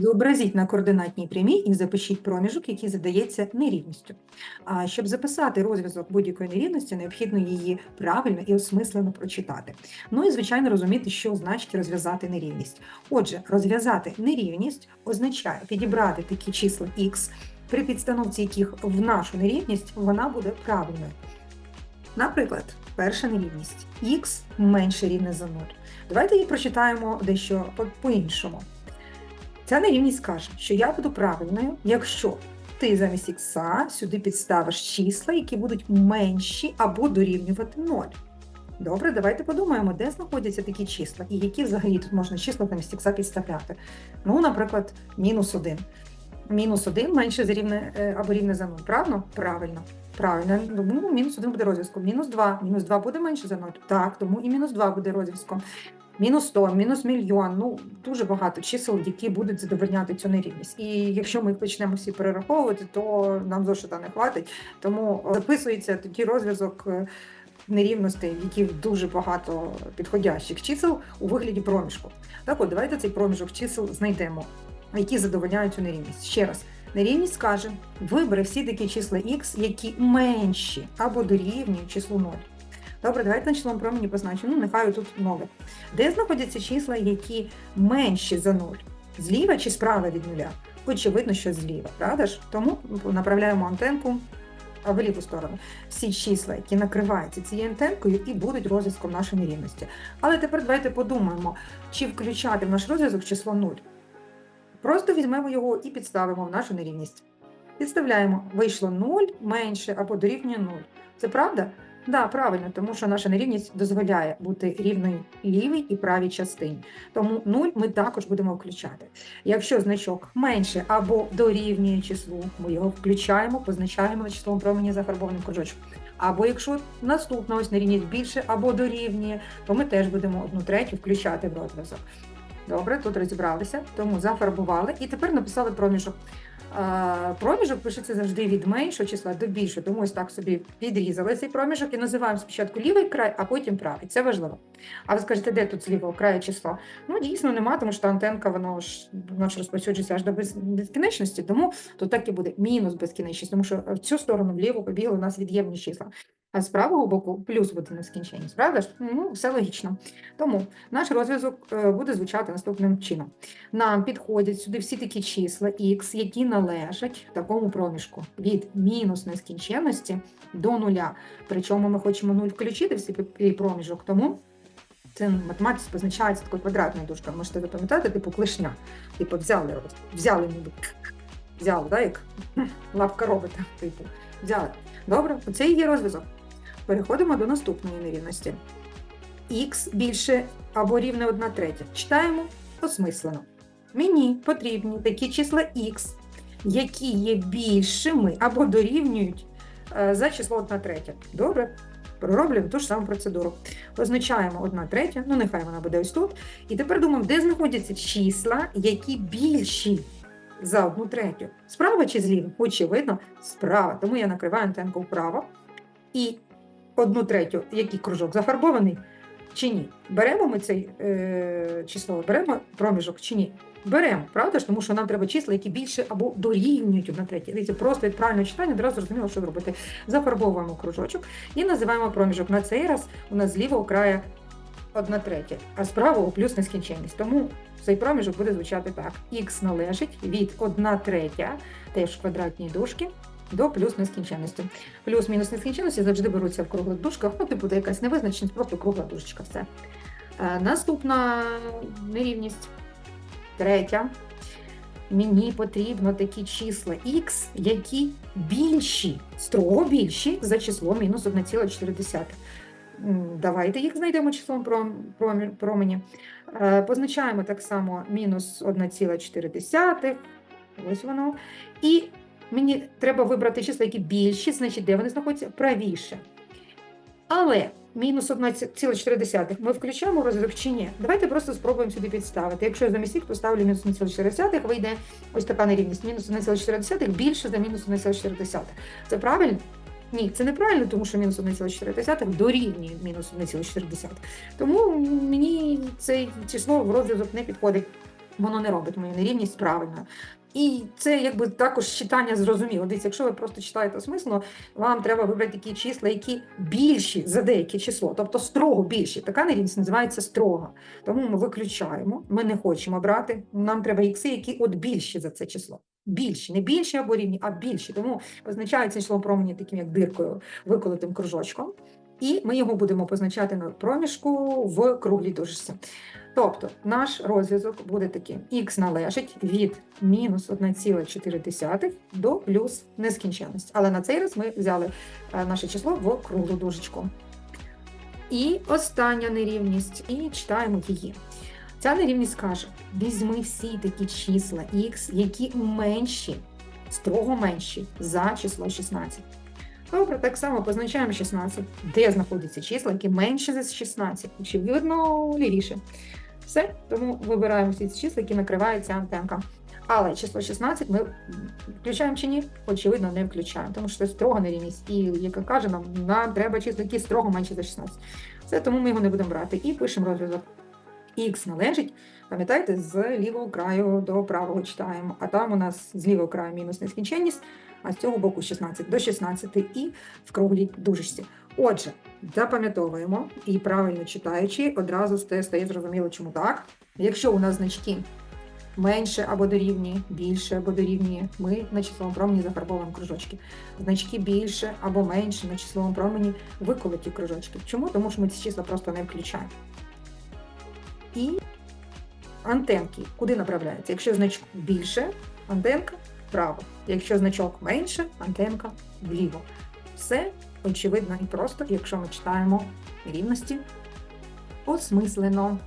Зобразіть на координатній прямій і запишіть проміжок, який задається нерівністю. А щоб записати розв'язок будь-якої нерівності, необхідно її правильно і осмислено прочитати. Ну і, звичайно, розуміти, що значить розв'язати нерівність. Отже, розв'язати нерівність означає підібрати такі числа x, при підстановці яких в нашу нерівність вона буде правильною. Наприклад, перша нерівність х менше рівне за 0. Давайте її прочитаємо дещо по- по-іншому. Ця нерівність каже, що я буду правильною, якщо ти замість ікса сюди підставиш числа, які будуть менші або дорівнювати 0. Добре, давайте подумаємо, де знаходяться такі числа, і які взагалі тут можна числа замість ікса підставляти. Ну, наприклад, мінус 1. Мінус 1 менше за рівне е, або рівне за 0. Правильно? Правильно. Правильно. Тому мінус 1 буде розв'язком. Мінус 2. Мінус 2 буде менше за 0. Так, тому і мінус 2 буде розв'язком. Мінус 100, мінус мільйон. Ну, дуже багато чисел, які будуть задовольняти цю нерівність. І якщо ми їх почнемо всі перераховувати, то нам зошита не хватить. Тому записується такий розв'язок е, нерівностей, яких дуже багато підходящих чисел у вигляді проміжку. Так от, давайте цей проміжок чисел знайдемо, які задовольняють цю нерівність. Ще раз. Нерівність каже, вибери всі такі числа x, які менші або дорівнюють числу 0. Добре, давайте на числовому промені позначимо. Ну, нехай тут 0. Де знаходяться числа, які менші за 0? Зліва чи справа від нуля? Очевидно, що зліва, правда ж? Тому направляємо антенку в ліву сторону. Всі числа, які накриваються цією антенкою, і будуть розв'язком нашої нерівності. Але тепер давайте подумаємо, чи включати в наш розв'язок число 0. Просто візьмемо його і підставимо в нашу нерівність. Підставляємо, вийшло 0 менше або дорівнює 0. Це правда? Да, правильно, тому що наша нерівність дозволяє бути рівною лівій і правій частині. Тому 0 ми також будемо включати. Якщо значок менше або дорівнює числу, ми його включаємо, позначаємо на числовому промені зафарбованим кружочком. Або якщо наступна ось нерівність більше або дорівнює, то ми теж будемо одну третю включати в розв'язок. Добре, тут розібралися, тому зафарбували і тепер написали проміжок. А, Проміжок пишеться завжди від меншого числа до більшого, тому ось так собі підрізали цей проміжок і називаємо спочатку лівий край, а потім правий. Це важливо. А ви скажете, де тут з лівого краю число? Ну, дійсно нема, тому що антенка воно ж воно ж розповсюджується аж до безкінечності, тому тут так і буде мінус безкінечність, тому що в цю сторону вліво побігли у нас від'ємні числа. А з правого боку плюс буде нескінченність, правда ж? Ну, все логічно. Тому наш розв'язок е, буде звучати наступним чином. Нам підходять сюди всі такі числа x, які належать такому проміжку від мінус нескінченності до нуля. Причому ми хочемо нуль включити в цей проміжок, тому це математиці позначається такою квадратною дужкою. Можете запам'ятати, типу клишня. Типу взяли, взяли ніби. Взяли, да, як лапка робота, типу. Взяли. Добре, оце і є розв'язок. Переходимо до наступної нерівності. Х більше або рівне 1 третя. Читаємо осмислено. Мені потрібні такі числа х, які є більшими або дорівнюють е, за число 1 третя. Добре, пророблюємо ту ж саму процедуру. Позначаємо 1 третя, ну нехай вона буде ось тут. І тепер думаємо, де знаходяться числа, які більші за 1 третю. Справа чи зліва? Очевидно, справа. Тому я накриваю антенку вправо. І одну третю, який кружок зафарбований чи ні? Беремо ми цей е, число, беремо проміжок чи ні? Беремо, правда ж? Тому що нам треба числа, які більше або дорівнюють одна третя. Дивіться, просто від правильного читання одразу зрозуміло, що зробити. Зафарбовуємо кружочок і називаємо проміжок. На цей раз у нас з лівого краю одна третя, а з правого плюс нескінченність. Тому цей проміжок буде звучати так: х належить від 1 третя, теж в квадратній дужці, до плюс нескінченності. Плюс-мінус нескінченності завжди беруться в круглих дужках, ну, типу, буде якась невизначеність, просто кругла дужечка, все. Е, Наступна нерівність. Третя. Мені потрібно такі числа х, які більші, строго більші за число мінус 1,4. Давайте їх знайдемо числом промені. Е, Позначаємо так само мінус 1,4. Ось воно. І мені треба вибрати числа, які більші, значить, де вони знаходяться? Правіше. Але мінус 1,4 ми включаємо розвиток чи ні? Давайте просто спробуємо сюди підставити. Якщо я замість їх поставлю мінус 1,4, вийде ось така нерівність. Мінус 1,4 більше за мінус 1,4. Це правильно? Ні, це неправильно, тому що мінус 1,4 дорівнює мінус 1,4. Тому мені це число в розв'язок не підходить. воно не робить мою нерівність правильною. І це якби також читання зрозуміло. Дивіться, якщо ви просто читаєте осмислено, вам треба вибрати такі числа, які більші за деяке число, тобто строго більші. Така нерівність називається строга. Тому ми виключаємо, ми не хочемо брати. Нам треба ікси, які от більші за це число. Більші, не більші або рівні, а більші. Тому позначається число промені таким як диркою, виколотим кружочком. І ми його будемо позначати на проміжку в круглій дужці. Тобто наш розв'язок буде таким: х належить від мінус 1,4 до плюс нескінченності. Але на цей раз ми взяли е, наше число в круглу дужечку. І остання нерівність, і читаємо її. Ця нерівність каже: візьми всі такі числа х, які менші, строго менші за число 16. Добре, так само позначаємо 16, де знаходяться числа, які менші за 16. Очевидно, лівіше. Все, тому вибираємо всі ці числа, які накриває ця антенка. Але число 16 ми включаємо чи ні? Очевидно, не включаємо, тому що це строга нерівність. І, яка каже, нам, нам треба числа, які строго менші за 16. Це тому ми його не будемо брати. І пишемо розв'язок. Х належить, пам'ятаєте, з лівого краю до правого читаємо. А там у нас з лівого краю мінус нескінченність, а з цього боку 16 до 16 і в круглій дужечці. Отже, запам'ятовуємо і правильно читаючи, одразу стає, зрозуміло, чому так. Якщо у нас значки менше або дорівнює, більше або дорівнює, ми на числовому промені зафарбовуємо кружочки. Значки більше або менше на числовому промені виколоті кружочки. Чому? Тому що ми ці числа просто не включаємо. І антенки куди направляються? Якщо значок більше, антенка вправо. Якщо значок менше, антенка вліво. Все очевидно і просто, якщо ми читаємо рівності осмислено.